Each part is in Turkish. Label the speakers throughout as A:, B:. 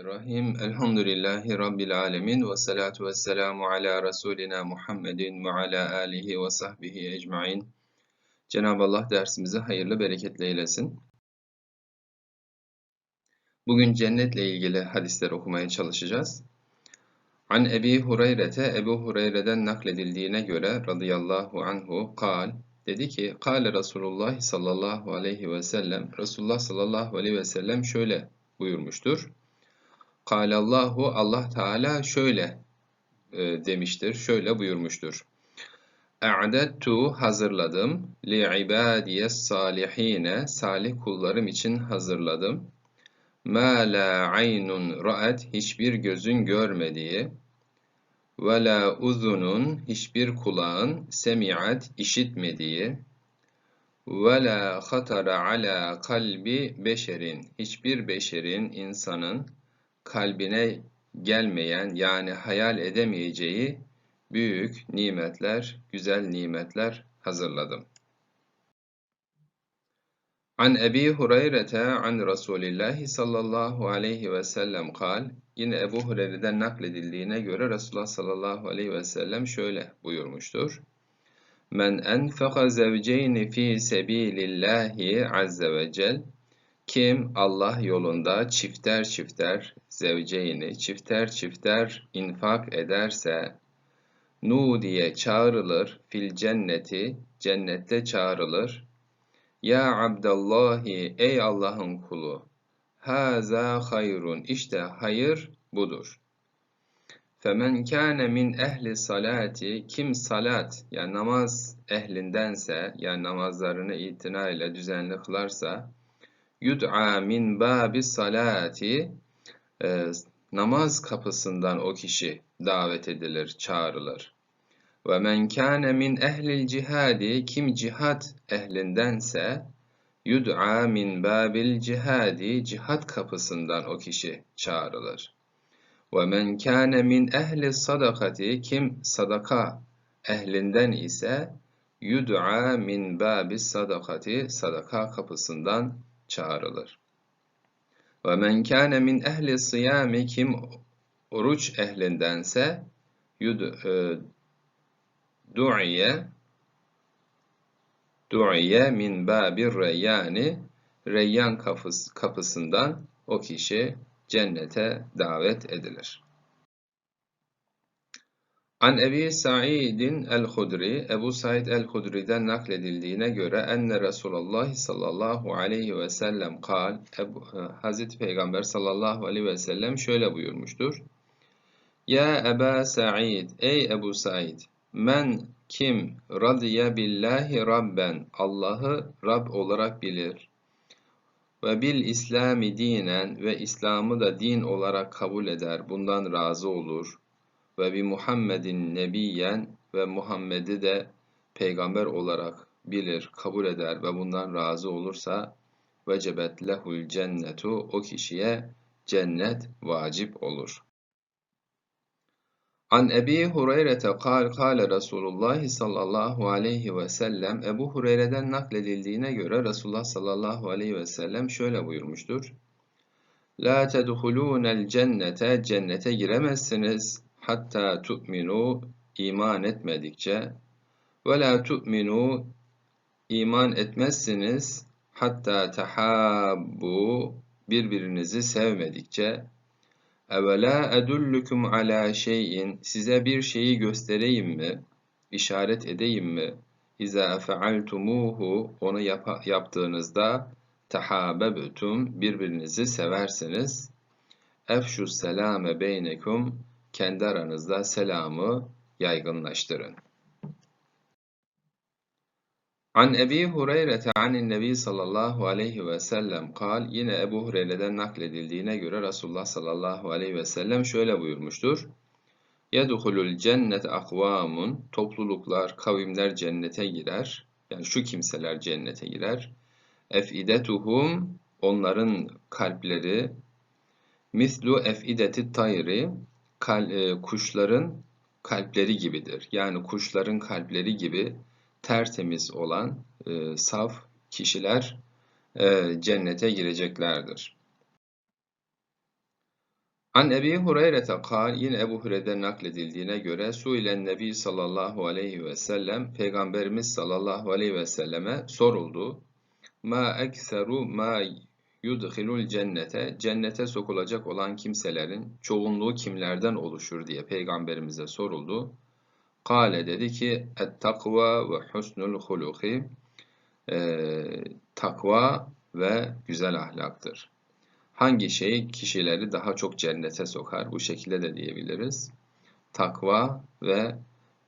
A: Bismillahirrahmanirrahim. Elhamdülillahi Rabbil alemin. Ve salatu ve selamu ala Resulina Muhammedin ve ala alihi ve sahbihi ecmain. Cenab-ı Allah dersimizi hayırlı bereketli eylesin. Bugün cennetle ilgili hadisler okumaya çalışacağız. An Ebi Hureyre'te Ebu Hureyre'den nakledildiğine göre radıyallahu anhu kal dedi ki Kale Resulullah sallallahu aleyhi ve sellem Resulullah sallallahu aleyhi ve sellem şöyle buyurmuştur. Kâlallahu Allah Teala şöyle e, demiştir, şöyle buyurmuştur. E'dettu hazırladım li ibadiyes salihine salih kullarım için hazırladım. Ma la aynun ra'et hiçbir gözün görmediği ve la uzunun hiçbir kulağın semi'at işitmediği ve la hatara ala kalbi beşerin hiçbir beşerin insanın kalbine gelmeyen yani hayal edemeyeceği büyük nimetler, güzel nimetler hazırladım. An Ebi Hureyre'te an Resulillahi sallallahu aleyhi ve sellem kal, yine Ebu Hureyre'den nakledildiğine göre Resulullah sallallahu aleyhi ve sellem şöyle buyurmuştur. Men enfeka zevceyni fi sebilillahi azze ve cel, kim Allah yolunda çifter çifter zevceyni, çifter çifter infak ederse, nu diye çağrılır fil cenneti, cennette çağrılır. Ya Abdallahi, ey Allah'ın kulu, haza hayrun, işte hayır budur. Femen kâne min ehli salati, kim salat, yani namaz ehlindense, yani namazlarını itina ile düzenli kılarsa, yud'a min babi salati e, namaz kapısından o kişi davet edilir, çağrılır. Ve men kâne min ehlil cihadi kim cihat ehlindense yud'a min babil cihadi cihat kapısından o kişi çağrılır. Ve men kâne min ehli sadakati kim sadaka ehlinden ise yud'a min babis sadakati sadaka kapısından çağrılır. Ve men kâne min ehli sıyami kim oruç ehlindense e, du'iye du'iye min babir reyyani reyyan kapısından o kişi cennete davet edilir. An Ebi Sa'idin el-Hudri, Ebu Said el-Hudri'den nakledildiğine göre enne Resulullah sallallahu aleyhi ve sellem kal, Ebu, e, Hazreti Peygamber sallallahu aleyhi ve sellem şöyle buyurmuştur. Ya Eba Sa'id, ey Ebu Said, men kim radiye billahi rabben, Allah'ı Rab olarak bilir ve bil İslami dinen ve İslam'ı da din olarak kabul eder, bundan razı olur ve bi Muhammedin nebiyen ve Muhammed'i de peygamber olarak bilir, kabul eder ve bundan razı olursa vecebet lehul cennetu o kişiye cennet vacip olur. An Ebi Hureyre'te kal kale Resulullah sallallahu aleyhi ve sellem Ebu Hureyre'den nakledildiğine göre Resulullah sallallahu aleyhi ve sellem şöyle buyurmuştur. La tedhulûnel cennete cennete giremezsiniz hatta tu'minu iman etmedikçe ve la tu'minu iman etmezsiniz hatta tahabbu birbirinizi sevmedikçe evela edullukum ala şeyin size bir şeyi göstereyim mi işaret edeyim mi İza fealtumuhu onu yap yaptığınızda tahabebtum birbirinizi seversiniz. Efşu selame beynekum kendi aranızda selamı yaygınlaştırın. An Ebi Hureyre'te anin Nebi sallallahu aleyhi ve sellem kal yine Ebu Hureyre'den nakledildiğine göre Resulullah sallallahu aleyhi ve sellem şöyle buyurmuştur. Yedhulul cennet akvamun topluluklar, kavimler cennete girer. Yani şu kimseler cennete girer. Efidetuhum onların kalpleri mislu efideti tayri kal, e, kuşların kalpleri gibidir. Yani kuşların kalpleri gibi tertemiz olan e, saf kişiler e, cennete gireceklerdir. An Ebi Hureyre'te kal, yine Ebu Hureyre'den nakledildiğine göre Suilen Nebi sallallahu aleyhi ve sellem, Peygamberimiz sallallahu aleyhi ve selleme soruldu. Ma ekseru ma yudhilul cennete, cennete sokulacak olan kimselerin çoğunluğu kimlerden oluşur diye Peygamberimize soruldu. Kale dedi ki, et takva ve husnul huluki, Ee, takva ve güzel ahlaktır. Hangi şey kişileri daha çok cennete sokar? Bu şekilde de diyebiliriz. Takva ve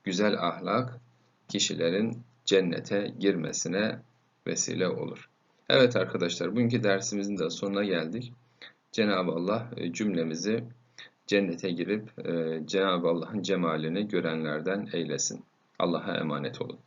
A: güzel ahlak kişilerin cennete girmesine vesile olur. Evet arkadaşlar bugünkü dersimizin de sonuna geldik. Cenab-ı Allah e, cümlemizi cennete girip e, Cenab-ı Allah'ın cemalini görenlerden eylesin. Allah'a emanet olun.